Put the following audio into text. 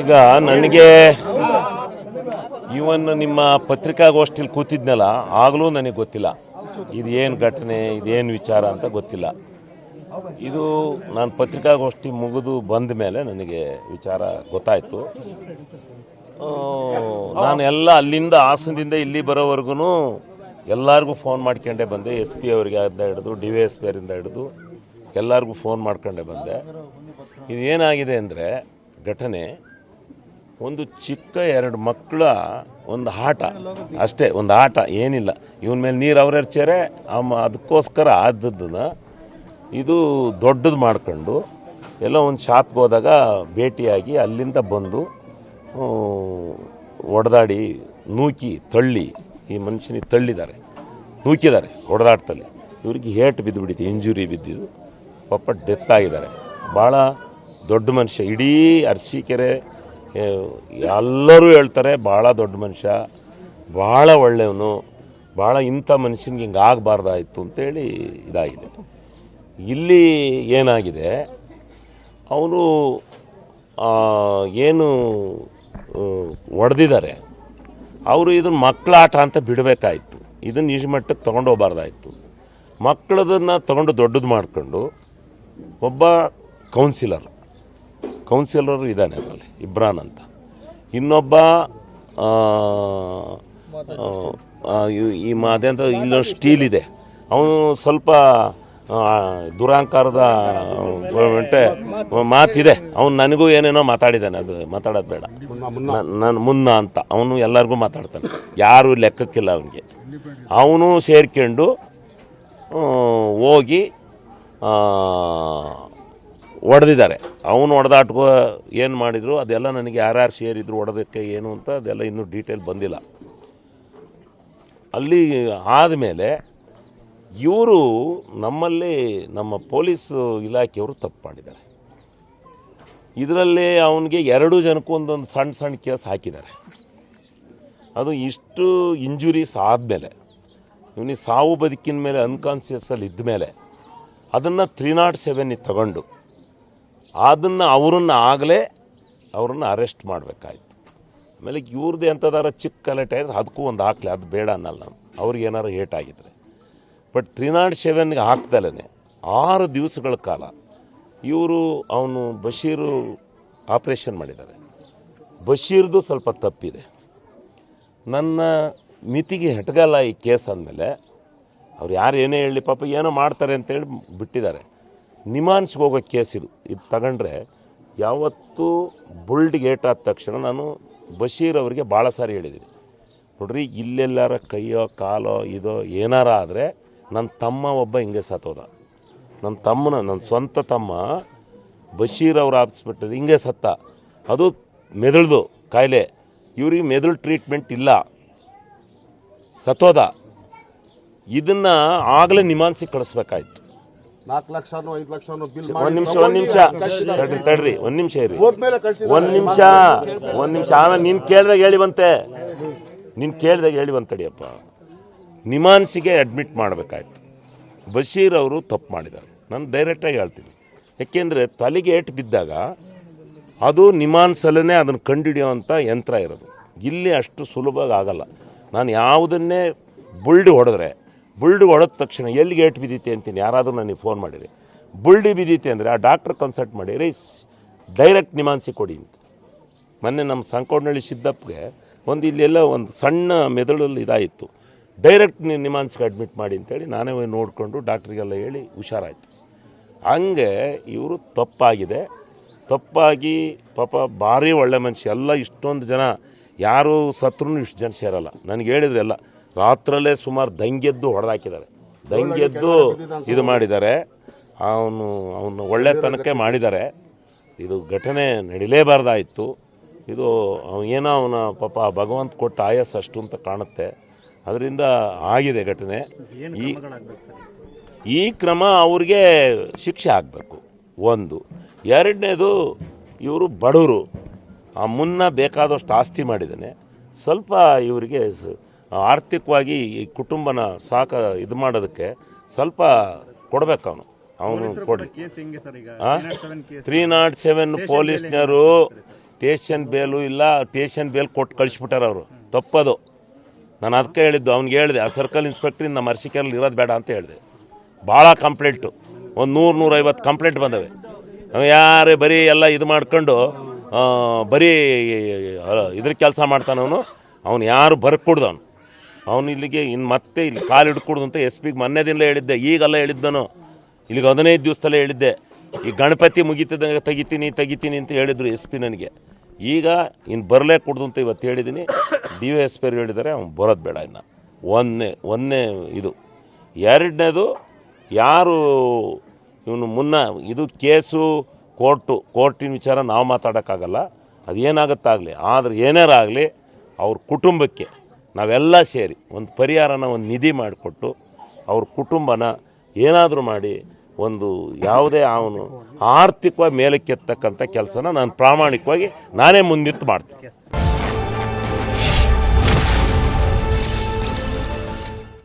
ಈಗ ನನಗೆ ಇವನ್ ನಿಮ್ಮ ಪತ್ರಿಕಾಗೋಷ್ಠಿಲಿ ಕೂತಿದ್ನಲ್ಲ, ಆಗಲೂ ನನಗೆ ಗೊತ್ತಿಲ್ಲ. ಇದು ಏನು ಘಟನೆ, ಇದೇನು ವಿಚಾರ ಅಂತ ಗೊತ್ತಿಲ್ಲ. ಇದು ನಾನು ಪತ್ರಿಕಾಗೋಷ್ಠಿ ಮುಗಿದು ಬಂದ ಮೇಲೆ ನನಗೆ ವಿಚಾರ ಗೊತ್ತಾಯಿತು. ನಾನು ಎಲ್ಲ ಅಲ್ಲಿಂದ, ಹಾಸನದಿಂದ ಇಲ್ಲಿ ಬರೋವರೆಗೂ ಎಲ್ಲರಿಗೂ ಫೋನ್ ಮಾಡ್ಕೊಂಡೇ ಬಂದೆ. ಎಸ್ ಪಿ ಅವರಿಗೆ ಹಿಡಿದು, ಡಿ ವೈ ಎಸ್ ಪಿ ಅವರಿಂದ ಹಿಡಿದು. ಎಲ್ಲರಿಗೂ ಫೋನ್ ಮಾಡ್ಕೊಂಡೆ ಬಂದೆ. ಇದು ಏನಾಗಿದೆ ಅಂದರೆ ಘಟನೆ, ಒಂದು ಚಿಕ್ಕ ಎರಡು ಮಕ್ಕಳ ಒಂದು ಆಟ. ಅಷ್ಟೇ, ಒಂದು ಆಟ, ಏನಿಲ್ಲ. ಇವನ ಮೇಲೆ ನೀರು ಅವ್ರೆರ್ಚಾರೆ ಅಮ್ಮ ಅದಕ್ಕೋಸ್ಕರ ಆದದ್ದನ್ನ ಇದು ದೊಡ್ಡದು ಮಾಡ್ಕೊಂಡು ಎಲ್ಲ ಒಂದು ಶಾಪ್ಗೆ ಹೋದಾಗ ಭೇಟಿಯಾಗಿ ಅಲ್ಲಿಂದ ಬಂದು ಒಡೆದಾಡಿ, ನೂಕಿ, ತಳ್ಳಿ, ಈ ಮನುಷ್ಯನಿಗೆ ತಳ್ಳಿದ್ದಾರೆ. ನೂಕಿದ್ದಾರೆ ಹೊಡೆದಾಟದಲ್ಲಿ ಇವ್ರಿಗೆ ಹೇಟ್ ಬಿದ್ದು ಇಂಜುರಿ ಬಿದ್ದಿದ್ದು. ಪಾಪ ಡೆತ್ ಆಗಿದ್ದಾರೆ. ಭಾಳ ದೊಡ್ಡ ಮನುಷ್ಯ, ಇಡೀ ಅರಸೀಕೆರೆ ಎಲ್ಲರೂ ಹೇಳ್ತಾರೆ ಭಾಳ ದೊಡ್ಡ ಮನುಷ್ಯ ಭಾಳ ಒಳ್ಳೆಯವನು ಭಾಳ ಇಂಥ ಮನುಷ್ಯನಿಗೆ ಹಿಂಗೆ ಆಗಬಾರ್ದಾಯಿತು ಅಂತೇಳಿ ಇದಾಗಿದೆ. ಇಲ್ಲಿ ಏನಾಗಿದೆ, ಅವನು ಏನು ಒಡೆದಿದ್ದಾರೆ, ಅವರು ಇದನ್ನು ಮಕ್ಕಳ ಆಟ ಅಂತ ಬಿಡಬೇಕಾಯ್ತು. ಇದನ್ನು ಈಜು ಮಟ್ಟಕ್ಕೆ ತೊಗೊಂಡು ಹೋಗಬಾರ್ದಾಯಿತು. ಮಕ್ಕಳದನ್ನು ತೊಗೊಂಡು ದೊಡ್ಡದು ಮಾಡಿಕೊಂಡು ಒಬ್ಬ ಕೌನ್ಸಿಲರ್ ಕೌನ್ಸಿಲರ್ ಇದ್ದಾನೆ ಅದರಲ್ಲಿ, ಇಬ್ರಾನ್ ಅಂತ. ಇನ್ನೊಬ್ಬ ಈ ಮಾದೆಂತ ಇಲ್ಲೊಂದು ಸ್ಟೀಲ್ ಇದೆ. ಅವನು ಸ್ವಲ್ಪ ದುರಾಂಕಾರದ ಗೌರ್ಮೆಂಟೆ ಮಾತಿದೆ. ಅವನು ನನಗೂ ಏನೇನೋ ಮಾತಾಡಿದ್ದಾನೆ, ಅದು ಮಾತಾಡೋದು ಬೇಡ. ನಾನು ಮುನ್ನ ಅಂತ, ಅವನು ಎಲ್ಲರಿಗೂ ಮಾತಾಡ್ತಾನೆ. ಯಾರು ಲೆಕ್ಕಕ್ಕಿಲ್ಲ ಅವನಿಗೆ. ಅವನು ಸೇರ್ಕೊಂಡು ಹೋಗಿ ಹೊಡೆದಿದ್ದಾರೆ ಅವನು ಹೊಡೆದಾಟ್ಕೋ ಏನು ಮಾಡಿದ್ರು, ಅದೆಲ್ಲ ನನಗೆ ಯಾರ್ಯಾರು ಸೇರಿದ್ರು ಹೊಡೆದಕ್ಕೆ ಏನು ಅಂತ ಅದೆಲ್ಲ ಇನ್ನೂ ಡೀಟೇಲ್ ಬಂದಿಲ್ಲ. ಅಲ್ಲಿ ಆದಮೇಲೆ ಇವರು ನಮ್ಮಲ್ಲಿ ನಮ್ಮ ಪೊಲೀಸ್ ಇಲಾಖೆಯವರು ತಪ್ಪು ಮಾಡಿದ್ದಾರೆ. ಇದರಲ್ಲಿ ಅವನಿಗೆ ಎರಡು ಜನಕ್ಕೂ ಒಂದೊಂದು ಸಣ್ಣ ಸಣ್ಣ ಕೇಸ್ ಹಾಕಿದ್ದಾರೆ. ಅದು ಇಷ್ಟು ಇಂಜುರೀಸ್ ಆದಮೇಲೆ, ಇವನಿಗೆ ಸಾವು ಬದುಕಿನ ಮೇಲೆ ಅನ್ಕಾನ್ಸಿಯಸ್ಸಲ್ಲಿ ಇದ್ದ ಮೇಲೆ ಅದನ್ನು ತ್ರೀ ನಾಟ್ ಸೆವೆನ್ನಿಗೆ ತಗೊಂಡು, ಅದನ್ನು ಅವರನ್ನು ಆಗಲೇ ಅವ್ರನ್ನ ಅರೆಸ್ಟ್ ಮಾಡಬೇಕಾಯ್ತು. ಆಮೇಲೆ ಇವ್ರದ್ದು ಎಂಥದಾರ ಚಿಕ್ಕ ಕಲೆಕ್ಟ್ ಆದರೆ ಅದಕ್ಕೂ ಒಂದು ಹಾಕ್ಲಿ, ಅದು ಬೇಡ ಅನ್ನಲ್ಲ ನಾನು. ಅವ್ರಿಗೆ ಏನಾರು ಏಟ್ ಆಗಿದ್ರೆ. ಬಟ್ ತ್ರೀ ನಾಟ್ ಸೆವೆನ್ಗೆ ಹಾಕ್ದಲೇ ಆರು ದಿವಸಗಳ ಕಾಲ ಇವರು ಅವನು ಬಶೀರು ಆಪ್ರೇಷನ್ ಮಾಡಿದ್ದಾರೆ. ಬಶೀರ್ದು ಸ್ವಲ್ಪ ತಪ್ಪಿದೆ. ನನ್ನ ಮಿತಿಗೆ ಹೆಟ್ಗಲ್ಲ ಈ ಕೇಸ್ ಅಂದಮೇಲೆ ಅವ್ರು ಯಾರು ಏನೇ ಹೇಳಲಿ ಪಾಪ ಏನೋ ಮಾಡ್ತಾರೆ ಅಂತೇಳಿ ಬಿಟ್ಟಿದ್ದಾರೆ. ನಿಮಾನ್ಸ್ಗೆ ಹೋಗೋ ಕೇಸ್ ಇದು. ಇದು ತಗೊಂಡ್ರೆ ಯಾವತ್ತೂ ಗೇಟ್ ಆದ ತಕ್ಷಣ ನಾನು ಬಶೀರ್ ಅವರಿಗೆ ಭಾಳ ಸಾರಿ ಹೇಳಿದ್ದೀನಿ. ನೋಡ್ರಿ, ಇಲ್ಲೆಲ್ಲಾರ ಕೈಯೋ, ಕಾಲೋ, ಇದೋ ಏನಾರ ಆದರೆ ನನ್ನ ತಮ್ಮ ಒಬ್ಬ ಹಿಂಗೆ ಸತ್ತೋದ. ನನ್ನ ತಮ್ಮನ ನನ್ನ ಸ್ವಂತ ತಮ್ಮ ಬಶೀರ್ ಅವ್ರ ಹಾಸ್ಪಿಟಲ್ ಹಿಂಗೆ ಸತ್ತ. ಅದು ಮೆದುಳ್ದು, ಕಾಯಿಲೆ. ಇವ್ರಿಗೆ ಮೆದುಳು ಟ್ರೀಟ್ಮೆಂಟ್ ಇಲ್ಲ. ಸತ್ತೋದ. ಇದನ್ನು ಆಗಲೇ ನಿಮಾನ್ಸಿಗೆ ಕಳಿಸ್ಬೇಕಾಯ್ತು. ನಾಲ್ಕು ಲಕ್ಷನೋ ಐದು ಲಕ್ಷನೋ ಬಿಲ್ ಒಂದ್ ನಿಮಿಷ ಒಂದ್ ನಿಮಿಷ. ತಡ್ರಿ ತಡ್ರಿ ಒಂದ್ ನಿಮಿಷ ಇರಿ ಕಳ್ಸಿದ್ದಾರೆ. ಒಂದ್ ನಿಮಿಷ ಒಂದ್ ನಿಮಿಷ. ಆಮೇಲೆ ನೀನ್ ಕೇಳ್ದಾಗ ಹೇಳಿ ಬಂತೆ. ನೀನ್ ಕೇಳ್ದಾಗ ಹೇಳಿ ಬಂತಡಿಯಪ್ಪ ನಿಮಾನ್ಸಿಗೆ ಅಡ್ಮಿಟ್ ಮಾಡ್ಬೇಕಾಯ್ತು. ಬಶೀರ್ ಅವರು ತಪ್ಪು ಮಾಡಿದ್ದಾರೆ. ನಾನು ಡೈರೆಕ್ಟಾಗಿ ಹೇಳ್ತೀನಿ. ಯಾಕೆಂದರೆ ತಲೆಗೆ ಏಟು ಬಿದ್ದಾಗ ಅದು ನಿಮಾನ್ಸಲ್ಲೇ ಅದನ್ನು ಕಂಡುಹಿಡಿಯೋವಂಥ ಯಂತ್ರ ಇರೋದು. ಇಲ್ಲಿ ಅಷ್ಟು ಸುಲಭವಾಗಿ ಆಗಲ್ಲ. ನಾನು ಯಾವುದನ್ನೇ ಬುಲ್ಡ್ ಹೊಡೆದ್ರೆ ಬುಲ್ಡ್ ಹೊಡೆದ ತಕ್ಷಣ ಎಲ್ಲಿ ಗೇಟ್ ಬಿದ್ದೀತಿ ಅಂತೀನಿ. ಯಾರಾದರೂ ನನಗೆ ಫೋನ್ ಮಾಡಿರಿ. ಬುಲ್ಡಿ ಬಿದ್ದೀತಿ ಅಂದರೆ ಆ ಡಾಕ್ಟ್ರ್ ಕನ್ಸಲ್ಟ್ ಮಾಡಿ, ರೀ ಡೈರೆಕ್ಟ್ ನಿಮಾನ್ಸಿ ಕೊಡಿ ಅಂತ. ಮೊನ್ನೆ ನಮ್ಮ ಸಂಕೋಡ್ನಳ್ಳಿ ಸಿದ್ದಪ್ಪಗೆ ಒಂದು ಇಲ್ಲೆಲ್ಲ ಒಂದು ಸಣ್ಣ ಮೆದುಳಲ್ಲಿ ಇದಾಯಿತು. ಡೈರೆಕ್ಟ್ ನೀವು ನಿಮಾನ್ಸ್ಗೆ ಅಡ್ಮಿಟ್ ಮಾಡಿ ಅಂತೇಳಿ ನಾನೇ ಹೋಗಿ ನೋಡಿಕೊಂಡು ಡಾಕ್ಟ್ರಿಗೆಲ್ಲ ಹೇಳಿ ಹುಷಾರಾಯಿತು. ಹಂಗೆ ಇವರು ತಪ್ಪಾಗಿದೆ. ತಪ್ಪಾಗಿ ಪಾಪ ಭಾರಿ ಒಳ್ಳೆ ಮನುಷ್ಯ. ಎಲ್ಲ ಇಷ್ಟೊಂದು ಜನ, ಯಾರು ಸತ್ರು ಇಷ್ಟು ಜನ ಸೇರಲ್ಲ. ನನಗೆ ಹೇಳಿದ್ರೆ ಎಲ್ಲ ರಾತ್ರಲ್ಲೇ ಸುಮಾರು ದಂಗೆದ್ದು ಹೊಡೆದಾಕಿದ್ದಾರೆ. ದಂಗೆದ್ದು ಇದು ಮಾಡಿದ್ದಾರೆ. ಅವನು ಅವನು ಒಳ್ಳೆತನಕ್ಕೆ ಮಾಡಿದ್ದಾರೆ. ಇದು ಘಟನೆ ನಡಿಲೇಬಾರ್ದಾಯಿತು. ಇದು ಏನೋ ಅವನ ಪಾಪ ಭಗವಂತ ಕೊಟ್ಟ ಆಯಸ್ ಅಷ್ಟು ಅಂತ ಕಾಣುತ್ತೆ. ಅದರಿಂದ ಆಗಿದೆ ಘಟನೆ. ಈ ಈ ಕ್ರಮ ಅವ್ರಿಗೆ ಶಿಕ್ಷೆ ಆಗಬೇಕು. ಒಂದು. ಎರಡನೇದು ಇವರು ಬಡವರು. ಆ ಮುನ್ನ ಬೇಕಾದಷ್ಟು ಆಸ್ತಿ ಮಾಡಿದ್ದಾನೆ. ಸ್ವಲ್ಪ ಇವರಿಗೆ ಸ- ಆರ್ಥಿಕವಾಗಿ ಈ ಕುಟುಂಬನ ಸಾಕ ಇದು ಮಾಡೋದಕ್ಕೆ ಸ್ವಲ್ಪ ಕೊಡಬೇಕು ಅವನು ಅವನು ಕೊಡಿ ಕೇಸ್ ಹೆಂಗೆ ಸರ್ ಈಗ? 307 ಕೇಸ್ ತ್ರೀ ನಾಟ್ ಸೆವೆನ್ ಪೊಲೀಸ್ನವರು ಟೇಷನ್ ಬೇಲು ಇಲ್ಲ ಟೇಷನ್ ಬೇಲ್ ಕೊಟ್ಟು ಕಳಿಸ್ಬಿಟ್ಟಾರ ಅವರು. ತಪ್ಪದು. ನಾನು ಅದಕ್ಕೆ ಹೇಳಿದ್ದು ಅವ್ನಿಗೆ ಹೇಳಿದೆ ಆ ಸರ್ಕಲ್ ಇನ್ಸ್ಪೆಕ್ಟ್ರಿಂದ ನಮ್ಮ ಅರ್ಸಿಕೆರಲ್ಲಿ ಇರೋದು ಬೇಡ ಅಂತ ಹೇಳಿದೆ. ಭಾಳ ಕಂಪ್ಲೇಂಟು ಒಂದು ನೂರು ನೂರೈವತ್ತು ಕಂಪ್ಲೇಂಟ್ ಬಂದವೆ. ಅವ ಯಾರೇ ಬರೀ ಎಲ್ಲ ಇದು ಮಾಡ್ಕೊಂಡು ಬರೀ ಇದ್ರ ಕೆಲಸ ಮಾಡ್ತಾನವನು. ಅವನು ಯಾರು ಬರ್ಕೊಡ್ದು ಅವನು ಇಲ್ಲಿಗೆ ಇನ್ನು ಮತ್ತೆ ಇಲ್ಲಿ ಕಾಲು ಹಿಡ್ಕೊಡ್ದು ಅಂತ ಎಸ್ ಪಿಗೆ ಮೊನ್ನೆ ದಿನ ಹೇಳಿದ್ದೆ, ಈಗಲ್ಲ ಹೇಳಿದ್ದನು. ಇಲ್ಲಿಗೆ ಹದಿನೈದು ದಿವಸದಲ್ಲೇ ಹೇಳಿದ್ದೆ. ಈ ಗಣಪತಿ ಮುಗಿತದಂಗೆ ತೆಗಿತೀನಿ ತೆಗಿತೀನಿ ಅಂತ ಹೇಳಿದ್ರು ಎಸ್ ಪಿ ನನಗೆ. ಈಗ ಇನ್ನು ಬರಲೇ ಕೊಡ್ದು ಅಂತ ಇವತ್ತು ಹೇಳಿದ್ದೀನಿ ಡಿ ವೈ ಎಸ್ ಪಿ ಅವ್ರು ಹೇಳಿದ್ದಾರೆ ಅವ್ನು ಬರೋದು ಬೇಡ ಇನ್ನು. ಒಂದನೇ ಒಂದನೇ ಇದು. ಎರಡನೇದು, ಯಾರು ಇವನು ಮುನ್ನ ಇದು ಕೇಸು, ಕೋರ್ಟು, ಕೋರ್ಟಿನ ವಿಚಾರ ನಾವು ಮಾತಾಡೋಕ್ಕಾಗಲ್ಲ. ಅದೇನಾಗುತ್ತಾಗಲಿ, ಆದರೆ ಏನಾರಾಗಲಿ ಅವ್ರ ಕುಟುಂಬಕ್ಕೆ ನಾವೆಲ್ಲ ಸೇರಿ ಒಂದು ಪರಿಹಾರನ ಒಂದು ನಿಧಿ ಮಾಡಿಕೊಟ್ಟು ಅವ್ರ ಕುಟುಂಬನ ಏನಾದರೂ ಮಾಡಿ ಒಂದು ಯಾವುದೇ ಅವನು ಆರ್ಥಿಕವಾಗಿ ಮೇಲಕ್ಕೆತ್ತಕ್ಕಂಥ ಕೆಲಸನ ನಾನು ಪ್ರಾಮಾಣಿಕವಾಗಿ ನಾನೇ ಮುಂದಿತ್ತು ಮಾಡ್ತೀನಿ.